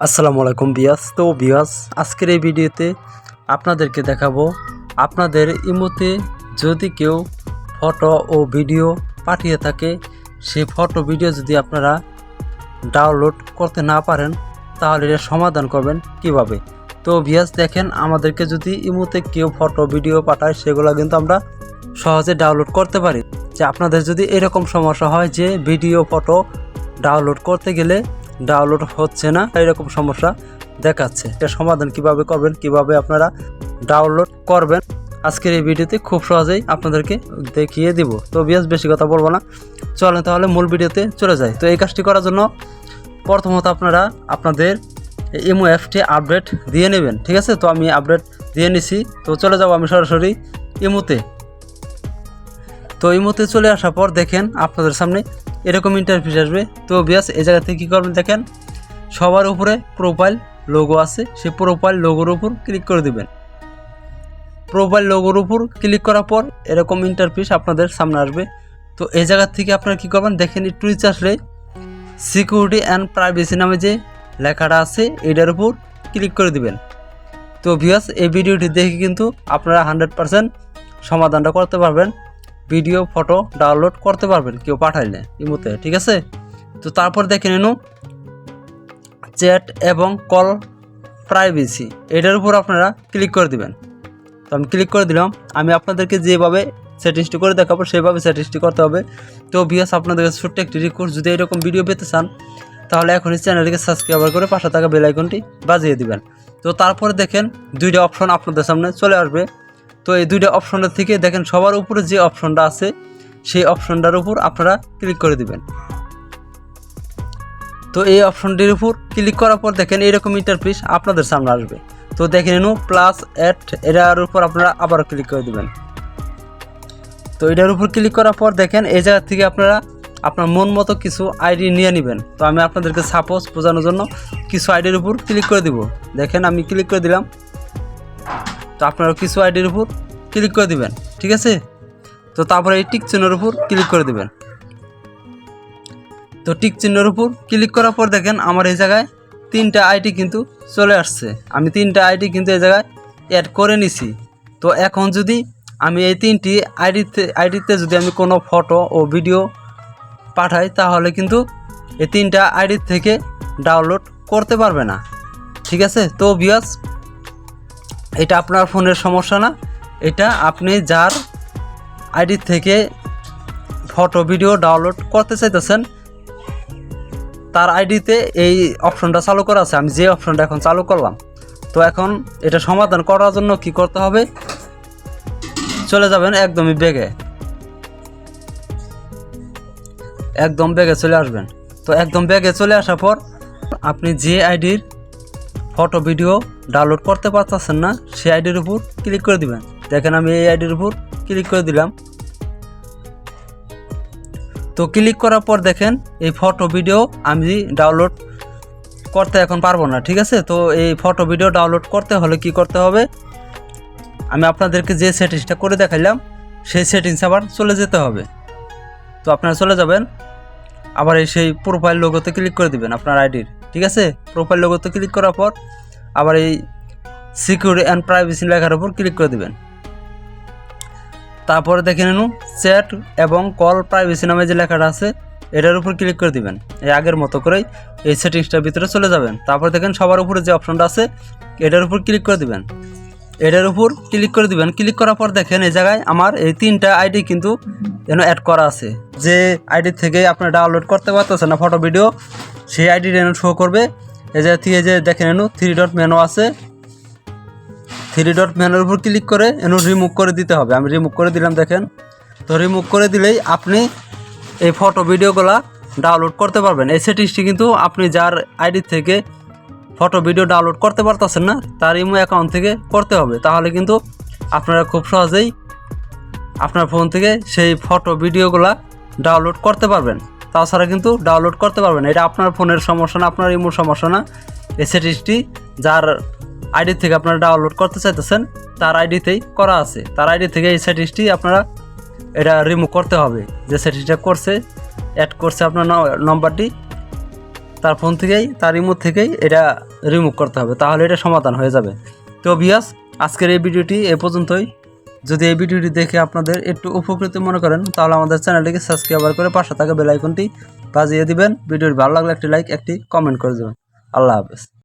আসসালামু আলাইকুম বিয়াস। তো বিয়াস, আজকের এই ভিডিওতে আপনাদেরকে দেখাবো আপনাদের ইমোতে যদি কেউ ফটো ও ভিডিও পাঠিয়ে থাকে, সেই ফটো ভিডিও যদি আপনারা ডাউনলোড করতে না পারেন, তাহলে এর সমাধান করবেন কীভাবে? তো বিয়াস, দেখেন, আমাদেরকে যদি ইমোতে কেউ ফটো, ভিডিও পাঠায়, সেগুলো কিন্তু আমরা সহজে ডাউনলোড করতে পারি। যে আপনাদের যদি এরকম সমস্যা হয় যে ভিডিও, ফটো ডাউনলোড করতে গেলে ডাউনলোড হচ্ছে না এরকম সমস্যা দেখাচ্ছে। এর সমাধান কীভাবে করবেন, কীভাবে আপনারা ডাউনলোড করবেন, আজকের এই ভিডিওতে খুব সহজেই আপনাদেরকে দেখিয়ে দিব। তো বিয়াস, বেশি কথা বলব না। চলেন তাহলে মূল ভিডিওতে চলে যাই। তো এই কাজটি করার জন্য প্রথমত আপনারা আপনাদের ইমো অ্যাপটি আপডেট দিয়ে নেবেন, ঠিক আছে? তো আমি আপডেট দিয়ে নিছি। তো চলে যাব আমি সরাসরি ইমোতে। তো ইমোতে চলে আসার পর দেখেন আপনাদের সামনে এরকম ইন্টারফেস আসবে। তো বিয়াস, এই জায়গা থেকে কী করবেন দেখেন, সবার উপরে প্রোফাইল লোগো আছে, সেই প্রোফাইল লোগোর উপর ক্লিক করে দিবেন। প্রোফাইল লোগোর উপর ক্লিক করার পর এরকম ইন্টারফেস আপনাদের সামনে আসবে। তো এই জায়গা থেকে আপনারা কী করবেন দেখেন একটু নিচে আসলে সিকিউরিটি অ্যান্ড প্রাইভেসি নামে যে লেখাটা আছে, এটার উপর ক্লিক করে দিবেন। তো ভিউয়ার্স এই ভিডিওটি দেখে কিন্তু আপনারা হান্ড্রেড পারসেন্ট সমাধানটা করতে পারবেন। ভিডিও, ফটো ডাউনলোড করতে পারবেন, কেউ পাঠাইলে ইমোতে ঠিক আছে? তো তারপর দেখে নিন, চ্যাট এবং কল প্রাইভেসি, এটার উপর আপনারা ক্লিক করে দিবেন। তো আমি ক্লিক করে দিলাম, আমি আপনাদেরকে যেভাবে সেটিংসটি করে দেখাবো, সেভাবে সেটিংসটি করতে হবে। তো বিএস আপনাদের ছোট্ট একটি রিকোয়েস্ট যদি এরকম ভিডিও পেতে চান, তাহলে এখনই চ্যানেলটিকে সাবস্ক্রাইব করে পাশে থাকা বেল আইকনটি বাজিয়ে দিবেন। তো তারপরে দেখেন, দুইটা অপশন আপনাদের সামনে চলে আসবে। তো এই দুইটা অপশনের থেকে দেখেন সবার উপরে যে অপশনটা আছে, সেই অপশনটার উপর আপনারা ক্লিক করে দিবেন। তো এই অপশনটির উপর ক্লিক করার পর দেখেন এরকম ইন্টারফেস আপনাদের সামনে আসবে। তো দেখে নিন প্লাস অ্যাড এটার উপর আপনারা আবারও ক্লিক করে দিবেন। তো এটার উপর ক্লিক করার পর দেখেন এই জায়গা থেকে আপনারা আপনার মন মতো কিছু আইডি নিয়ে নেবেন। তো আমি আপনাদেরকে সাপোজ বোঝানোর জন্য কিছু আইডির উপর ক্লিক করে দিব। দেখেন আমি ক্লিক করে দিলাম। তো আপনারা কিছু আইডির উপর ক্লিক করে দিবেন, ঠিক আছে? তো তারপরে এই টিক চিহ্নের উপর ক্লিক করে দিবেন। তো টিক চিহ্নের উপর ক্লিক করার পর দেখেন আমার এই জায়গায় তিনটা আইডি কিন্তু চলে আসছে। আমি তিনটা আইডি কিন্তু এই জায়গায় অ্যাড করে নিছি। তো এখন যদি আমি এই তিনটি আইডিতে আইডিতে যদি আমি কোনো ফটো ও ভিডিও পাঠাই, তাহলে কিন্তু এই তিনটা আইডি থেকে ডাউনলোড করতে পারবে না। ঠিক আছে? তো বিয়াস এটা আপনার ফোনের সমস্যা না। এটা আপনি যার আইডি থেকে ফটো, ভিডিও ডাউনলোড করতে চাইতেছেন, তার আইডিতে এই অপশনটা চালু করা আছে। আমি যে অপশনটা এখন চালু করলাম। তো এখন এটা সমাধান করার জন্য কি করতে হবে? চলে যাবেন একদমই বেগে। একদম বেগে চলে আসবেন। তো একদম বেগে চলে আসার পর আপনি যে আইডির ফটো, ভিডিও ডাউনলোড করতে পারতেছেন না, সেই আইডির উপর ক্লিক করে দিবেন। দেখেন, আমি এই আইডির উপর ক্লিক করে দিলাম। তো ক্লিক করার পর দেখেন, এই ফটো, ভিডিও আমি ডাউনলোড করতে এখন পারব না, ঠিক আছে? তো এই ফটো, ভিডিও ডাউনলোড করতে হলে কি করতে হবে? আমি আপনাদেরকে যে সেটিংসটা করে দেখাইলাম, সেই সেটিংস আবার চলে যেতে হবে। তো আপনারা চলে যাবেন, আবার এই সেই প্রোফাইল লোগোতে ক্লিক করে দিবেন আপনার আইডির। ঠিক আছে? প্রোফাইল লোগোতে ক্লিক করার পর আবার এই সিকিউরিটি অ্যান্ড প্রাইভেসি লেখার উপর ক্লিক করে দিবেন। তারপরে দেখে নিন চ্যাট এবং কল প্রাইভেসি নামে যে লেখাটা আছে, এটার উপর ক্লিক করে দিবেন। এই আগের মতো করেই এই সেটিংসটার ভিতরে চলে যাবেন। তারপর দেখেন, সবার উপরে যে অপশনটা আছে, এটার উপর ক্লিক করে দিবেন। এটার উপর ক্লিক করে দিবেন। ক্লিক করার পর দেখেন, এই জায়গায় আমার এই তিনটা আইডি কিন্তু যেন অ্যাড করা আছে। যে আইডি থেকে আপনারা ডাউনলোড করতে পারতেছেন না ফটো ভিডিও সেই আইডি যেন শো করবে। এই জায়গা থেকে যে দেখেন এনু থ্রি ডট মেনু আছে। থ্রি ডট মেনুর উপর ক্লিক করে এনু রিমুভ করে দিতে হবে। আমি রিমুভ করে দিলাম, দেখেন। তো রিমুভ করে দিলেই আপনি এই ফটো ভিডিওগুলা ডাউনলোড করতে পারবেন। এই সেটিংসটি কিন্তু আপনি যার আইডি থেকে ফটো ভিডিও ডাউনলোড করতে পারতেছেন না, তার ইমো অ্যাকাউন্ট থেকে করতে হবে। তাহলে কিন্তু আপনারা খুব সহজেই আপনার ফোন থেকে সেই ফটো ভিডিওগুলা ডাউনলোড করতে পারবেন। তাছাড়া কিন্তু ডাউনলোড করতে পারবেন। এটা আপনার ফোনের সমস্যা না, আপনার ইমোর সমস্যা না। এই যার আইডি থেকে আপনারা ডাউনলোড করতে চাইতেছেন, তার আইডিতেই করা আছে। তার আইডি থেকে এই সেটিংসটি আপনারা এটা রিমুভ করতে হবে। যে সেটিংসটা করছে অ্যাড করছে আপনার নম্বরটি, তার ফোন থেকেই, তার রিমোট থেকেই এটা রিমুভ করতে হবে। তাহলে এটা সমাধান হয়ে যাবে। তো বিয়াস আজকের এই ভিডিওটি এ পর্যন্তই। যদি এই ভিডিওটি দেখে আপনাদের একটু উপকৃত মনে করেন, তাহলে আমাদের চ্যানেলটিকে সাবস্ক্রাইবার করে পাশে থাকা বেলাইকনটি বাজিয়ে দিবেন। ভিডিওটি ভালো লাগলে একটি লাইক একটি কমেন্ট করে দেবেন। আল্লাহ হাফেজ।